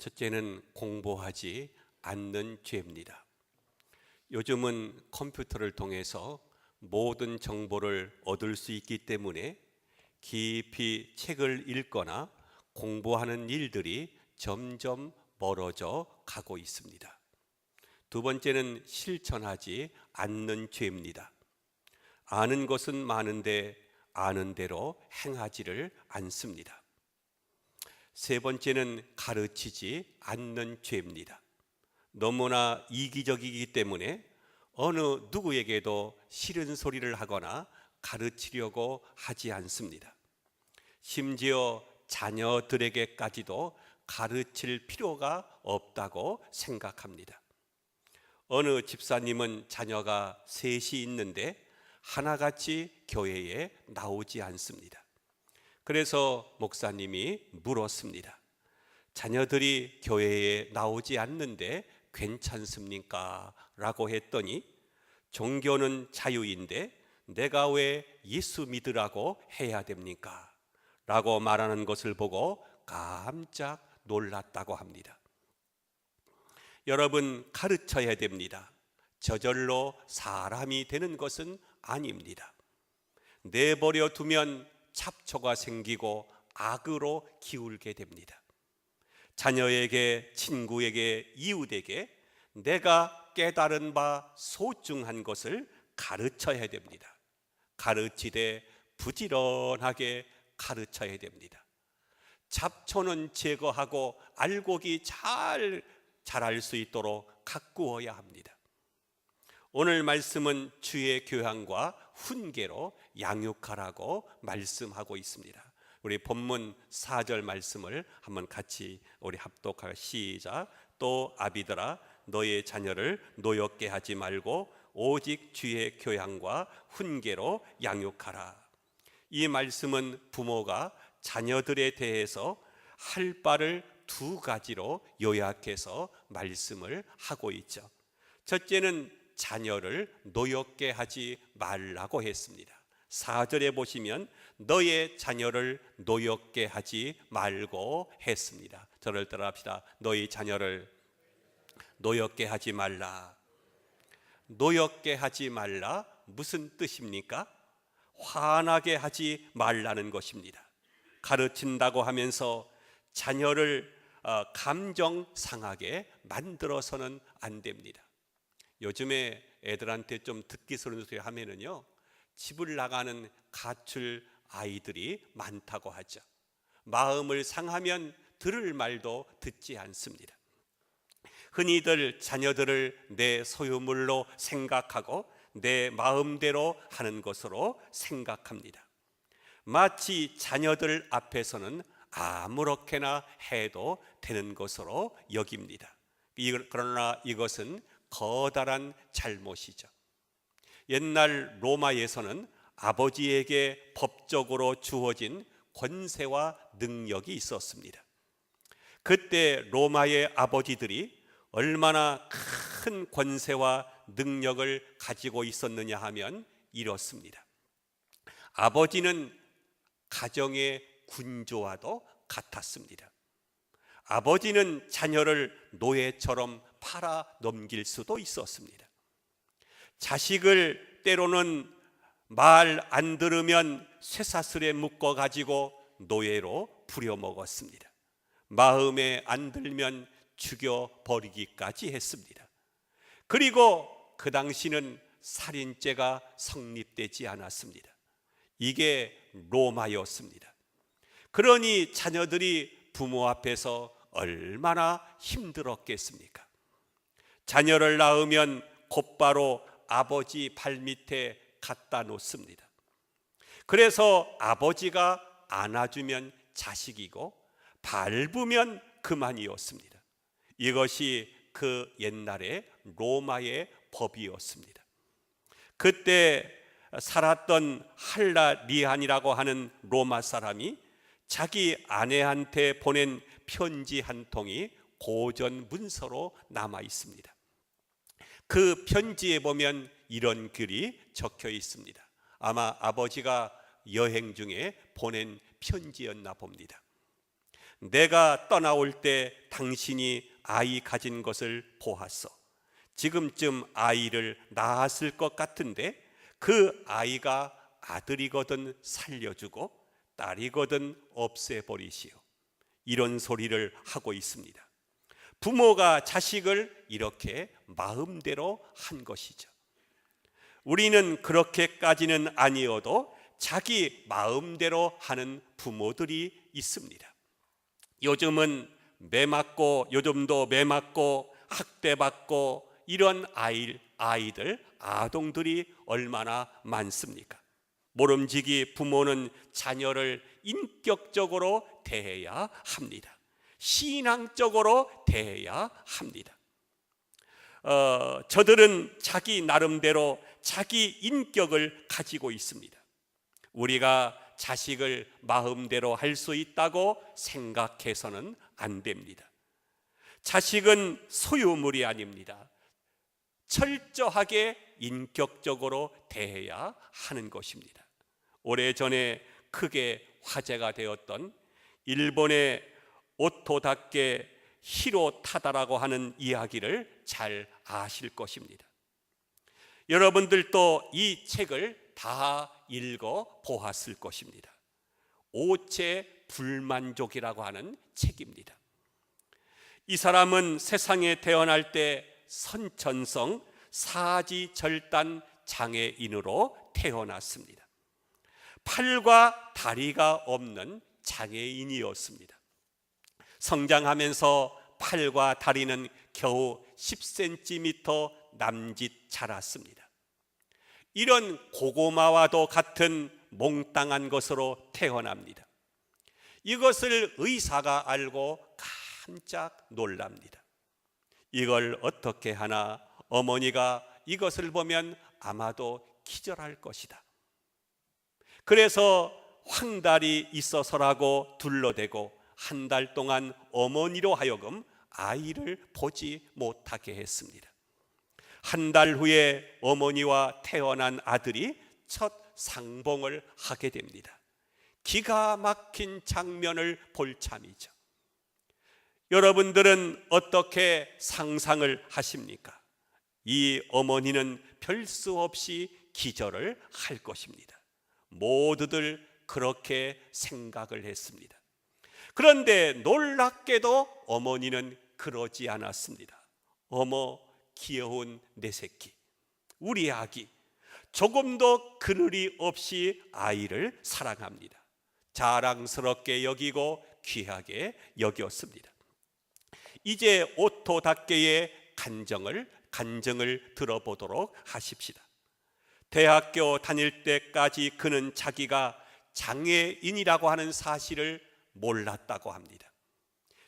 첫째는 공부하지 않는 죄입니다. 요즘은 컴퓨터를 통해서 모든 정보를 얻을 수 있기 때문에 깊이 책을 읽거나 공부하는 일들이 점점 멀어져 가고 있습니다. 두 번째는 실천하지 않는 죄입니다. 아는 것은 많은데 아는 대로 행하지를 않습니다. 세 번째는 가르치지 않는 죄입니다. 너무나 이기적이기 때문에 어느 누구에게도 싫은 소리를 하거나 가르치려고 하지 않습니다. 심지어 자녀들에게까지도 가르칠 필요가 없다고 생각합니다. 어느 집사님은 자녀가 셋이 있는데 하나같이 교회에 나오지 않습니다. 그래서 목사님이 물었습니다. 자녀들이 교회에 나오지 않는데 괜찮습니까? 라고 했더니 종교는 자유인데 내가 왜 예수 믿으라고 해야 됩니까? 라고 말하는 것을 보고 깜짝 놀랐다고 합니다. 여러분 가르쳐야 됩니다. 저절로 사람이 되는 것은 아닙니다. 내버려 두면 잡초가 생기고 악으로 기울게 됩니다. 자녀에게, 친구에게, 이웃에게 내가 깨달은 바 소중한 것을 가르쳐야 됩니다. 가르치되 부지런하게 가르쳐야 됩니다. 잡초는 제거하고 알곡이 잘 자랄 수 있도록 가꾸어야 합니다. 오늘 말씀은 주의 교양과 훈계로 양육하라고 말씀하고 있습니다. 우리 본문 4절 말씀을 한번 같이 우리 합독할 시작. 또 아비들아 너의 자녀를 노엽게 하지 말고 오직 주의 교양과 훈계로 양육하라. 이 말씀은 부모가 자녀들에 대해서 할 바를 두 가지로 요약해서 말씀을 하고 있죠. 첫째는 자녀를 노엽게 하지 말라고 했습니다. 4절에 보시면 너의 자녀를 노엽게 하지 말고 했습니다. 저를 따라합시다. 너희 자녀를 노엽게 하지 말라. 노엽게 하지 말라 무슨 뜻입니까? 화나게 하지 말라는 것입니다. 가르친다고 하면서 자녀를 어, 감정 상하게 만들어서는 안 됩니다. 요즘에 애들한테 좀 듣기 싫은 소리 하면은요 집을 나가는 가출 아이들이 많다고 하죠. 마음을 상하면 들을 말도 듣지 않습니다. 흔히들 자녀들을 내 소유물로 생각하고 내 마음대로 하는 것으로 생각합니다. 마치 자녀들 앞에서는 아무렇게나 해도 되는 것으로 여깁니다. 그러나 이것은 커다란 잘못이죠. 옛날 로마에서는 아버지에게 법적으로 주어진 권세와 능력이 있었습니다. 그때 로마의 아버지들이 얼마나 큰 권세와 능력을 가지고 있었느냐 하면 이렇습니다. 아버지는 가정의 군조와도 같았습니다. 아버지는 자녀를 노예처럼 팔아 넘길 수도 있었습니다. 자식을 때로는 말 안 들으면 쇠사슬에 묶어 가지고 노예로 부려먹었습니다. 마음에 안 들면 죽여 버리기까지 했습니다. 그리고 그 당시는 살인죄가 성립되지 않았습니다. 이게 로마였습니다. 그러니 자녀들이 부모 앞에서 얼마나 힘들었겠습니까? 자녀를 낳으면 곧바로 아버지 발밑에 갖다 놓습니다. 그래서 아버지가 안아주면 자식이고 밟으면 그만이었습니다. 이것이 그 옛날의 로마의 법이었습니다. 그때 살았던 할라리안이라고 하는 로마 사람이 자기 아내한테 보낸 편지 한 통이 고전 문서로 남아 있습니다. 그 편지에 보면 이런 글이 적혀 있습니다. 아마 아버지가 여행 중에 보낸 편지였나 봅니다. 내가 떠나올 때 당신이 아이 가진 것을 보았어. 지금쯤 아이를 낳았을 것 같은데 그 아이가 아들이거든 살려주고 딸이거든 없애버리시오. 이런 소리를 하고 있습니다. 부모가 자식을 이렇게 마음대로 한 것이죠. 우리는 그렇게까지는 아니어도 자기 마음대로 하는 부모들이 있습니다. 요즘은 매 맞고 요즘도 매 맞고 학대 받고 이런 아이, 아이들 아동들이 얼마나 많습니까? 모름지기 부모는 자녀를 인격적으로 대해야 합니다. 신앙적으로 대해야 합니다. 어, 저들은 자기 나름대로 자기 인격을 가지고 있습니다. 우리가 자식을 마음대로 할 수 있다고 생각해서는 안 됩니다. 자식은 소유물이 아닙니다. 철저하게 인격적으로 대해야 하는 것입니다. 오래전에 크게 화제가 되었던 일본의 오토다케 히로타다라고 하는 이야기를 잘 아실 것입니다. 여러분들도 이 책을 다 읽어 보았을 것입니다. 오체 불만족이라고 하는 책입니다. 이 사람은 세상에 태어날 때 선천성 사지절단 장애인으로 태어났습니다. 팔과 다리가 없는 장애인이었습니다. 성장하면서 팔과 다리는 겨우 10cm 남짓 자랐습니다. 이런 고구마와도 같은 몽땅한 것으로 태어납니다. 이것을 의사가 알고 깜짝 놀랍니다. 이걸 어떻게 하나 어머니가 이것을 보면 아마도 기절할 것이다. 그래서 황달이 있어서라고 둘러대고 한 달 동안 어머니로 하여금 아이를 보지 못하게 했습니다. 한 달 후에 어머니와 태어난 아들이 첫 상봉을 하게 됩니다. 기가 막힌 장면을 볼 참이죠. 여러분들은 어떻게 상상을 하십니까? 이 어머니는 별 수 없이 기절을 할 것입니다. 모두들 그렇게 생각을 했습니다. 그런데 놀랍게도 어머니는 그러지 않았습니다. 어머, 귀여운 내 새끼, 우리 아기, 조금도 그늘이 없이 아이를 사랑합니다. 자랑스럽게 여기고 귀하게 여겼습니다. 이제 오토답게의 간정을 간증을 들어보도록 하십시다. 대학교 다닐 때까지 그는 자기가 장애인이라고 하는 사실을 몰랐다고 합니다.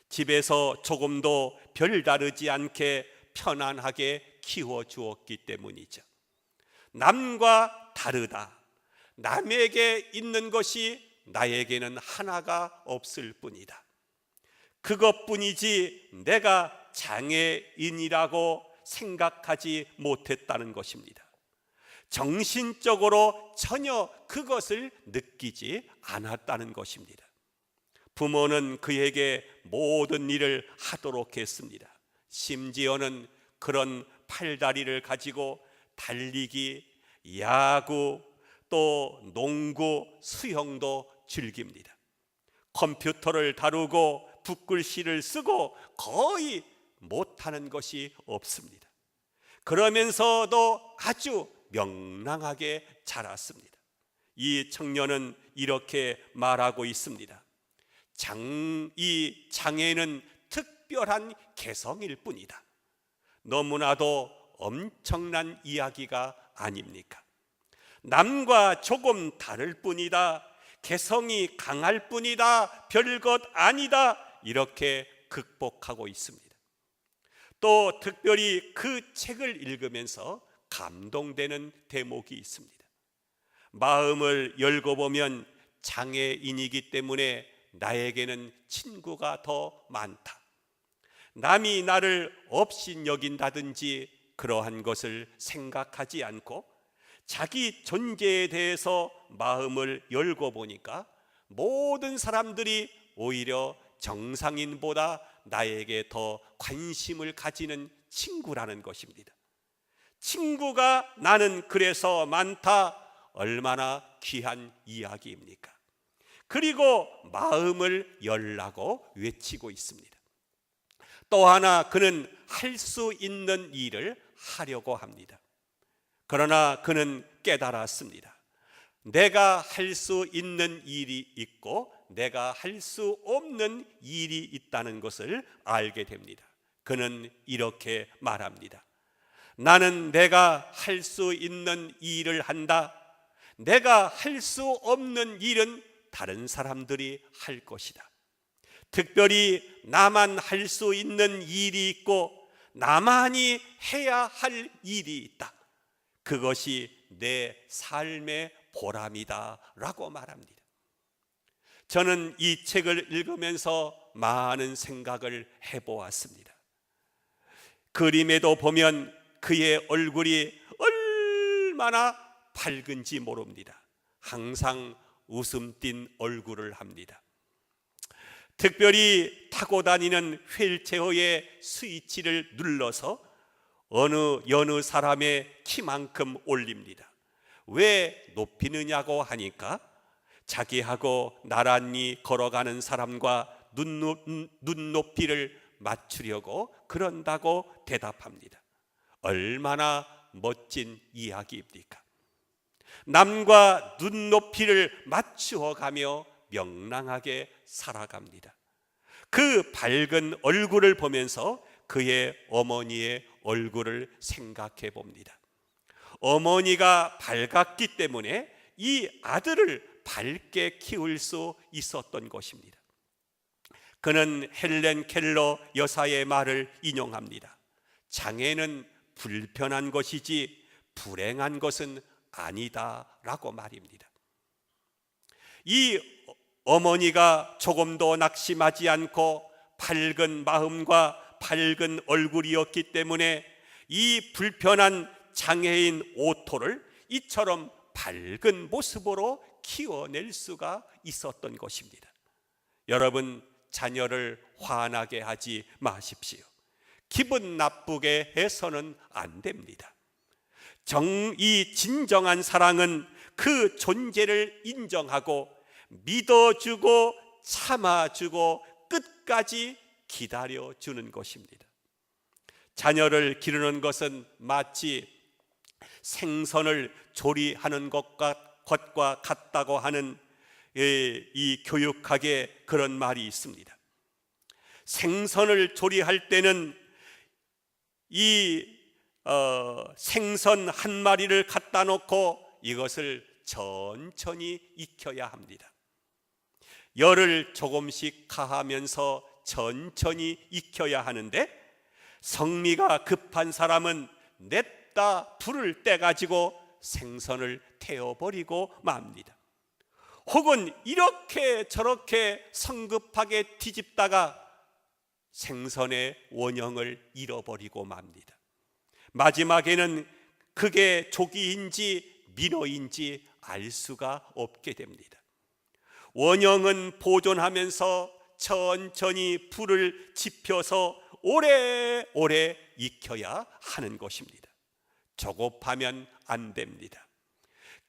집에서 조금도 별다르지 않게 편안하게 키워 주었기 때문이죠. 남과 다르다. 남에게 있는 것이 나에게는 하나가 없을 뿐이다. 그것뿐이지 내가 장애인이라고 생각하지 못했다는 것입니다. 정신적으로 전혀 그것을 느끼지 않았다는 것입니다. 부모는 그에게 모든 일을 하도록 했습니다. 심지어는 그런 팔다리를 가지고 달리기, 야구, 또 농구, 수영도 즐깁니다. 컴퓨터를 다루고 붓글씨를 쓰고 거의 못하는 것이 없습니다. 그러면서도 아주 명랑하게 자랐습니다. 이 청년은 이렇게 말하고 있습니다. 장, 이 장애는 특별한 개성일 뿐이다. 너무나도 엄청난 이야기가 아닙니까? 남과 조금 다를 뿐이다. 개성이 강할 뿐이다. 별것 아니다. 이렇게 극복하고 있습니다. 또 특별히 그 책을 읽으면서 감동되는 대목이 있습니다. 마음을 열고 보면 장애인이기 때문에 나에게는 친구가 더 많다. 남이 나를 없인 여긴다든지 그러한 것을 생각하지 않고 자기 존재에 대해서 마음을 열고 보니까 모든 사람들이 오히려 정상인보다 나에게 더 관심을 가지는 친구라는 것입니다. 친구가 나는 그래서 많다. 얼마나 귀한 이야기입니까? 그리고 마음을 열라고 외치고 있습니다. 또 하나 그는 할 수 있는 일을 하려고 합니다. 그러나 그는 깨달았습니다. 내가 할 수 있는 일이 있고 내가 할 수 없는 일이 있다는 것을 알게 됩니다. 그는 이렇게 말합니다. 나는 내가 할 수 있는 일을 한다. 내가 할 수 없는 일은 다른 사람들이 할 것이다. 특별히 나만 할 수 있는 일이 있고 나만이 해야 할 일이 있다. 그것이 내 삶의 보람이다. 라고 말합니다. 저는 이 책을 읽으면서 많은 생각을 해보았습니다. 그림에도 보면 그의 얼굴이 얼마나 밝은지 모릅니다. 항상 웃음 띤 얼굴을 합니다. 특별히 타고 다니는 휠체어의 스위치를 눌러서 어느 여느 사람의 키만큼 올립니다. 왜 높이느냐고 하니까 자기하고 나란히 걸어가는 사람과 눈높이를 맞추려고 그런다고 대답합니다. 얼마나 멋진 이야기입니까? 남과 눈높이를 맞추어 가며 명랑하게 살아갑니다. 그 밝은 얼굴을 보면서 그의 어머니의 얼굴을 생각해 봅니다. 어머니가 밝았기 때문에 이 아들을 밝게 키울 수 있었던 것입니다. 그는 헬렌 켈러 여사의 말을 인용합니다. 장애는 불편한 것이지 불행한 것은 아니다라고 말입니다. 이 어머니가 조금도 낙심하지 않고 밝은 마음과 밝은 얼굴이었기 때문에 이 불편한 장애인 오토를 이처럼 밝은 모습으로 키워낼 수가 있었던 것입니다. 여러분, 자녀를 화나게 하지 마십시오. 기분 나쁘게 해서는 안 됩니다. 정, 이 진정한 사랑은 그 존재를 인정하고 믿어주고 참아주고 끝까지 기다려주는 것입니다. 자녀를 기르는 것은 마치 생선을 조리하는 것과, 것과 같다고 하는 이 교육학에 그런 말이 있습니다. 생선을 조리할 때는 이 어, 생선 한 마리를 갖다 놓고 이것을 천천히 익혀야 합니다. 열을 조금씩 가하면서 천천히 익혀야 하는데 성미가 급한 사람은 냅다 불을 떼 가지고 생선을 태워버리고 맙니다. 혹은 이렇게 저렇게 성급하게 뒤집다가 생선의 원형을 잃어버리고 맙니다. 마지막에는 그게 조기인지 민어인지 알 수가 없게 됩니다. 원형은 보존하면서 천천히 불을 지펴서 오래오래 익혀야 하는 것입니다. 조급하면 안 됩니다.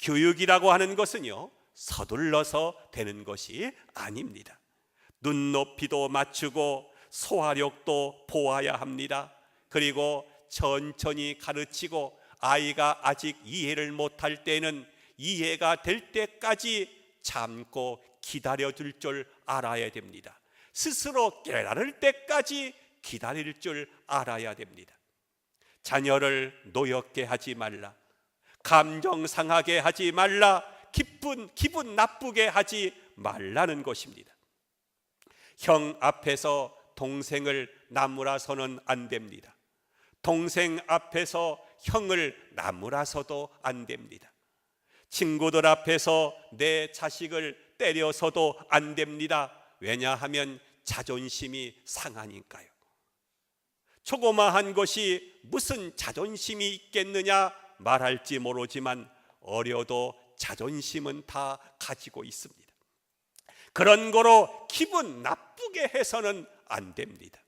교육이라고 하는 것은요, 서둘러서 되는 것이 아닙니다. 눈높이도 맞추고 소화력도 보아야 합니다. 그리고 천천히 가르치고 아이가 아직 이해를 못할 때는 이해가 될 때까지 참고 기다려 줄 줄 알아야 됩니다. 스스로 깨달을 때까지 기다릴 줄 알아야 됩니다. 자녀를 노엽게 하지 말라. 감정 상하게 하지 말라. 기쁜 기분 나쁘게 하지 말라는 것입니다. 형 앞에서 동생을 나무라서는 안 됩니다. 동생 앞에서 형을 나무라서도 안 됩니다. 친구들 앞에서 내 자식을 때려서도 안 됩니다. 왜냐하면 자존심이 상하니까요. 조그마한 것이 무슨 자존심이 있겠느냐 말할지 모르지만 어려도 자존심은 다 가지고 있습니다. 그런 거로 기분 나쁘게 해서는 안 됩니다.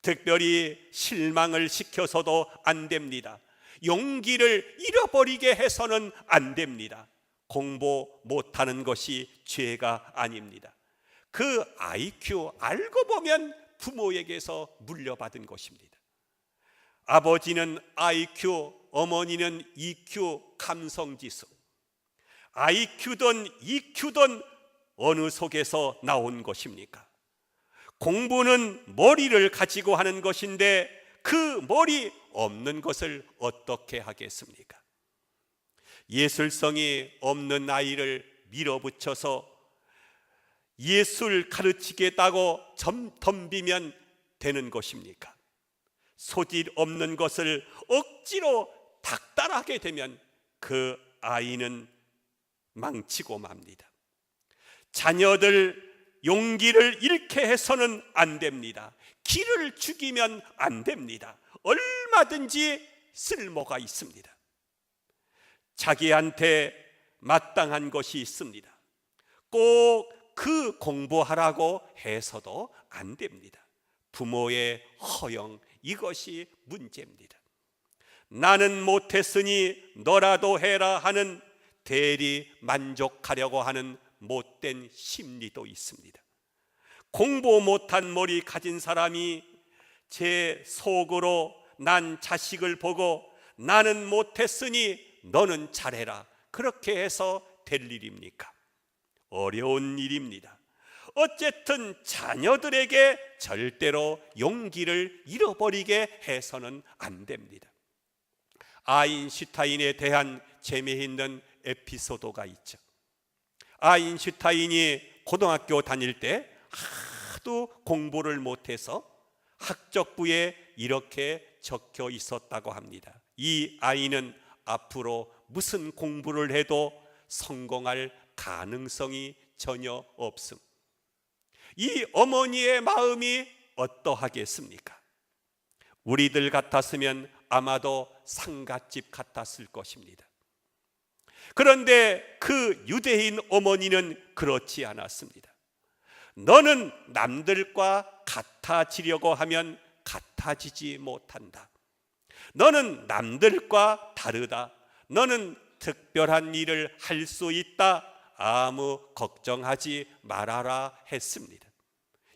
특별히 실망을 시켜서도 안 됩니다. 용기를 잃어버리게 해서는 안 됩니다. 공부 못하는 것이 죄가 아닙니다. 그 IQ 알고 보면 부모에게서 물려받은 것입니다. 아버지는 IQ, 어머니는 EQ 감성 지수. IQ든 EQ든 어느 속에서 나온 것입니까? 공부는 머리를 가지고 하는 것인데 그 머리 없는 것을 어떻게 하겠습니까? 예술성이 없는 아이를 밀어붙여서 예술 가르치겠다고 점 덤비면 되는 것입니까? 소질 없는 것을 억지로 닥달하게 되면 그 아이는 망치고 맙니다. 자녀들 용기를 잃게 해서는 안 됩니다. 길을 죽이면 안 됩니다. 얼마든지 쓸모가 있습니다. 자기한테 마땅한 것이 있습니다. 꼭 그 공부하라고 해서도 안 됩니다. 부모의 허영 이것이 문제입니다. 나는 못했으니 너라도 해라 하는 대리 만족하려고 하는 못된 심리도 있습니다. 공부 못한 머리 가진 사람이 제 속으로 난 자식을 보고 나는 못했으니 너는 잘해라. 그렇게 해서 될 일입니까? 어려운 일입니다. 어쨌든 자녀들에게 절대로 용기를 잃어버리게 해서는 안 됩니다. 아인슈타인에 대한 재미있는 에피소드가 있죠. 아인슈타인이 고등학교 다닐 때 하도 공부를 못해서 학적부에 이렇게 적혀 있었다고 합니다. 이 아이는 앞으로 무슨 공부를 해도 성공할 가능성이 전혀 없음. 이 어머니의 마음이 어떠하겠습니까? 우리들 같았으면 아마도 상갓집 같았을 것입니다. 그런데 그 유대인 어머니는 그렇지 않았습니다. 너는 남들과 같아지려고 하면 같아지지 못한다. 너는 남들과 다르다. 너는 특별한 일을 할 수 있다. 아무 걱정하지 말아라 했습니다.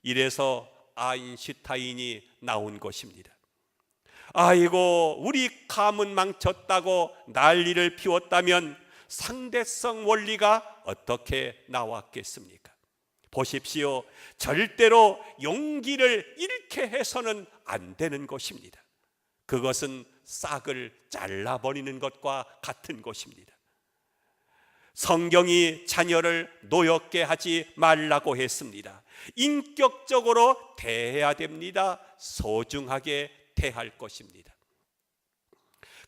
이래서 아인슈타인이 나온 것입니다. 아이고, 우리 감은 망쳤다고 난리를 피웠다면 상대성 원리가 어떻게 나왔겠습니까? 보십시오. 절대로 용기를 잃게 해서는 안 되는 것입니다. 그것은 싹을 잘라버리는 것과 같은 것입니다. 성경이 자녀를 노엽게 하지 말라고 했습니다. 인격적으로 대해야 됩니다. 소중하게 대할 것입니다.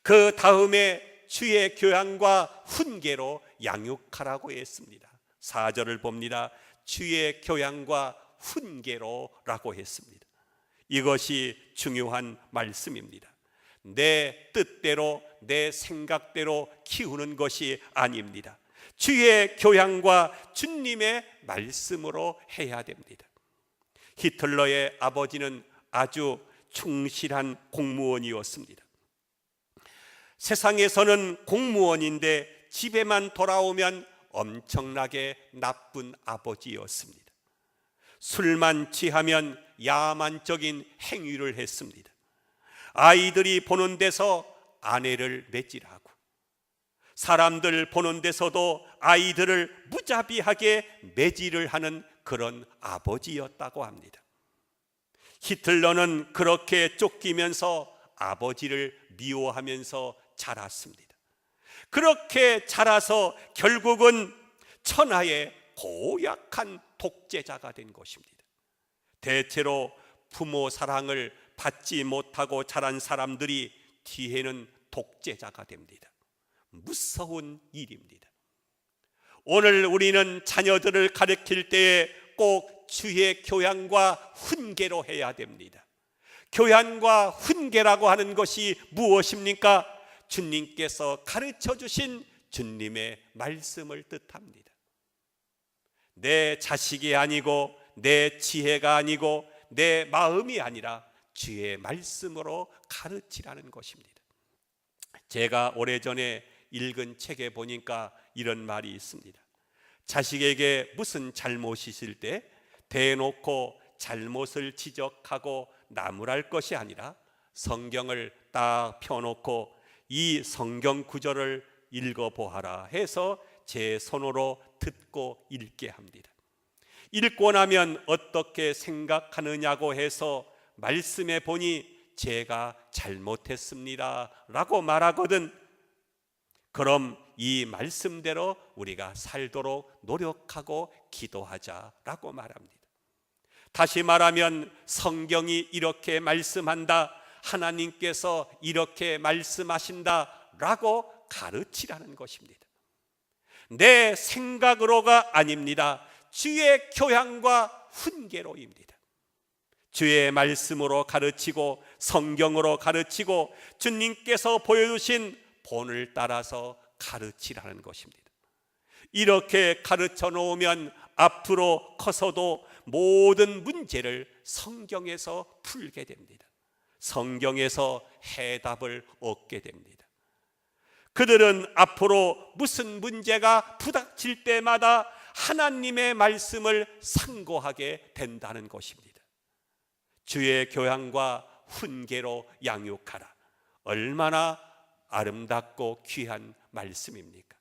그 다음에 주의 교양과 훈계로 양육하라고 했습니다. 4절을 봅니다. 주의 교양과 훈계로라고 했습니다. 이것이 중요한 말씀입니다. 내 뜻대로 내 생각대로 키우는 것이 아닙니다. 주의 교양과 주님의 말씀으로 해야 됩니다. 히틀러의 아버지는 아주 충실한 공무원이었습니다. 세상에서는 공무원인데 집에만 돌아오면 엄청나게 나쁜 아버지였습니다. 술만 취하면 야만적인 행위를 했습니다. 아이들이 보는 데서 아내를 매질하고 사람들 보는 데서도 아이들을 무자비하게 매질을 하는 그런 아버지였다고 합니다. 히틀러는 그렇게 쫓기면서 아버지를 미워하면서 자랐습니다. 그렇게 자라서 결국은 천하의 고약한 독재자가 된 것입니다. 대체로 부모 사랑을 받지 못하고 자란 사람들이 뒤에는 독재자가 됩니다. 무서운 일입니다. 오늘 우리는 자녀들을 가르칠 때에 꼭 주의 교양과 훈계로 해야 됩니다. 교양과 훈계라고 하는 것이 무엇입니까? 주님께서 가르쳐 주신 주님의 말씀을 뜻합니다. 내 자식이 아니고 내 지혜가 아니고 내 마음이 아니라 주의 말씀으로 가르치라는 것입니다. 제가 오래전에 읽은 책에 보니까 이런 말이 있습니다. 자식에게 무슨 잘못이 있을 때 대놓고 잘못을 지적하고 나무랄 것이 아니라 성경을 딱 펴놓고 이 성경 구절을 읽어보아라 해서 제 손으로 듣고 읽게 합니다. 읽고 나면 어떻게 생각하느냐고 해서 말씀해 보니 제가 잘못했습니다 라고 말하거든 그럼 이 말씀대로 우리가 살도록 노력하고 기도하자라고 말합니다. 다시 말하면 성경이 이렇게 말씀한다. 하나님께서 이렇게 말씀하신다라고 가르치라는 것입니다. 내 생각으로가 아닙니다. 주의 교양과 훈계로입니다. 주의 말씀으로 가르치고 성경으로 가르치고 주님께서 보여주신 본을 따라서 가르치라는 것입니다. 이렇게 가르쳐 놓으면 앞으로 커서도 모든 문제를 성경에서 풀게 됩니다. 성경에서 해답을 얻게 됩니다. 그들은 앞으로 무슨 문제가 부닥칠 때마다 하나님의 말씀을 상고하게 된다는 것입니다. 주의 교양과 훈계로 양육하라. 얼마나 아름답고 귀한 말씀입니까?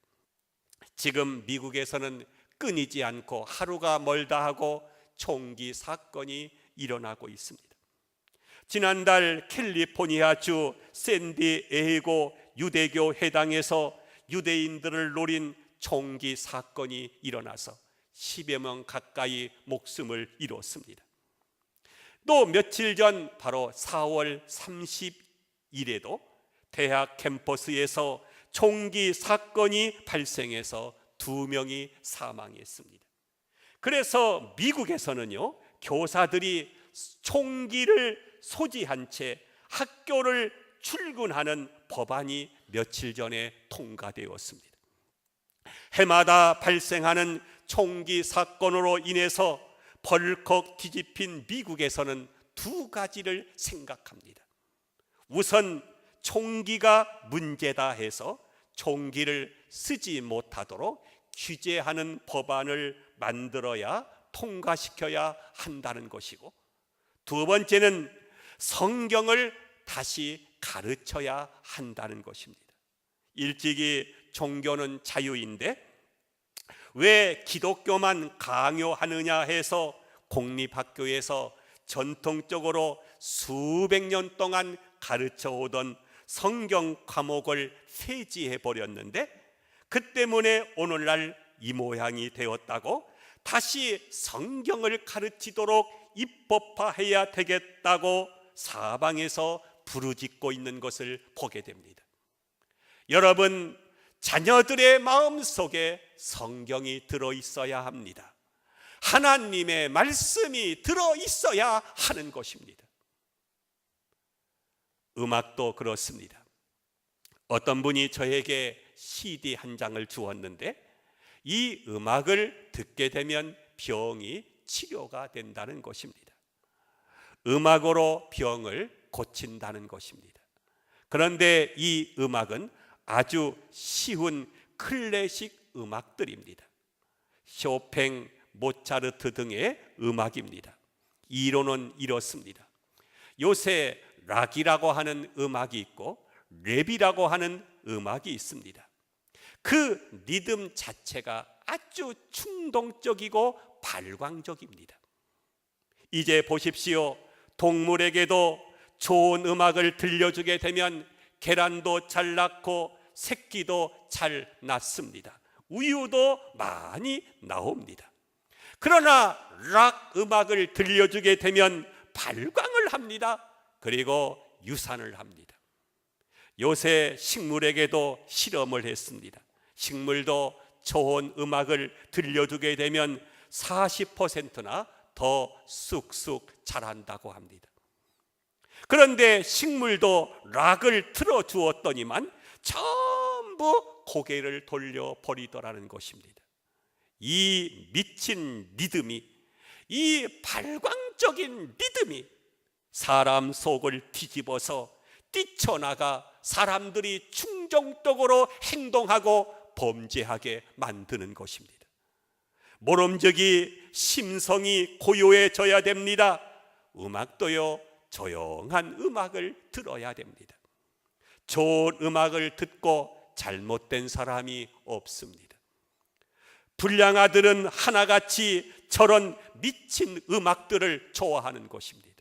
지금 미국에서는 끊이지 않고 하루가 멀다 하고 총기 사건이 일어나고 있습니다. 지난달 캘리포니아주 샌디에이고 유대교 회당에서 유대인들을 노린 총기 사건이 일어나서 10여 명 가까이 목숨을 잃었습니다. 또 며칠 전 바로 4월 30일에도 대학 캠퍼스에서 총기 사건이 발생해서 두 명이 사망했습니다. 그래서 미국에서는요, 교사들이 총기를 소지한 채 학교를 출근하는 법안이 며칠 전에 통과되었습니다. 해마다 발생하는 총기 사건으로 인해서 벌컥 뒤집힌 미국에서는 두 가지를 생각합니다. 우선 총기가 문제다 해서 총기를 쓰지 못하도록 규제하는 법안을 만들어야 통과시켜야 한다는 것이고 두 번째는 성경을 다시 가르쳐야 한다는 것입니다. 일찍이 종교는 자유인데 왜 기독교만 강요하느냐 해서 공립학교에서 전통적으로 수백 년 동안 가르쳐 오던 성경 과목을 폐지해 버렸는데 그 때문에 오늘날 이 모양이 되었다고 다시 성경을 가르치도록 입법화해야 되겠다고 사방에서 부르짖고 있는 것을 보게 됩니다. 여러분, 자녀들의 마음 속에 성경이 들어 있어야 합니다. 하나님의 말씀이 들어 있어야 하는 것입니다. 음악도 그렇습니다. 어떤 분이 저에게 CD 한 장을 주었는데 이 음악을 듣게 되면 병이 치료가 된다는 것입니다. 음악으로 병을 고친다는 것입니다. 그런데 이 음악은 아주 쉬운 클래식 음악들입니다. 쇼팽, 모차르트 등의 음악입니다. 이론은 이렇습니다. 요새 락이라고 하는 음악이 있고 랩이라고 하는 음악이 있습니다. 그 리듬 자체가 아주 충동적이고 발광적입니다. 이제 보십시오. 동물에게도 좋은 음악을 들려주게 되면 계란도 잘 낳고 새끼도 잘 낳습니다. 우유도 많이 나옵니다. 그러나 락 음악을 들려주게 되면 발광을 합니다. 그리고 유산을 합니다. 요새 식물에게도 실험을 했습니다. 식물도 좋은 음악을 들려주게 되면 40%나 더 쑥쑥 자란다고 합니다. 그런데 식물도 락을 틀어 주었더니만 전부 고개를 돌려 버리더라는 것입니다. 이 미친 리듬이 이 발광적인 리듬이 사람 속을 뒤집어서 뛰쳐나가 사람들이 충정적으로 행동하고 범죄하게 만드는 것입니다. 모름적이 심성이 고요해져야 됩니다. 음악도요, 조용한 음악을 들어야 됩니다. 좋은 음악을 듣고 잘못된 사람이 없습니다. 불량 아들은 하나같이 저런 미친 음악들을 좋아하는 것입니다.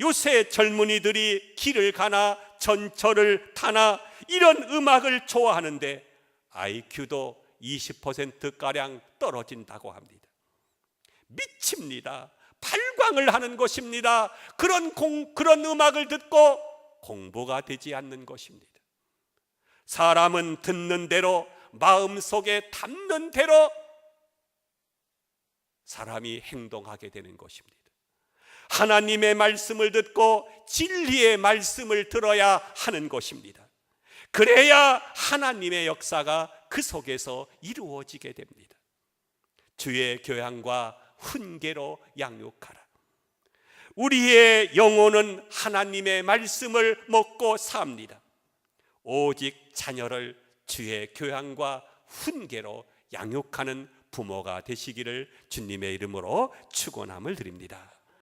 요새 젊은이들이 길을 가나 전철을 타나 이런 음악을 좋아하는데 IQ도 20%가량 떨어진다고 합니다. 미칩니다. 발광을 하는 것입니다. 그런 공, 그런 음악을 듣고 공부가 되지 않는 것입니다. 사람은 듣는 대로 마음속에 담는 대로 사람이 행동하게 되는 것입니다. 하나님의 말씀을 듣고 진리의 말씀을 들어야 하는 것입니다. 그래야 하나님의 역사가 그 속에서 이루어지게 됩니다. 주의 교양과 훈계로 양육하라. 우리의 영혼은 하나님의 말씀을 먹고 삽니다. 오직 자녀를 주의 교양과 훈계로 양육하는 부모가 되시기를 주님의 이름으로 축원함을 드립니다.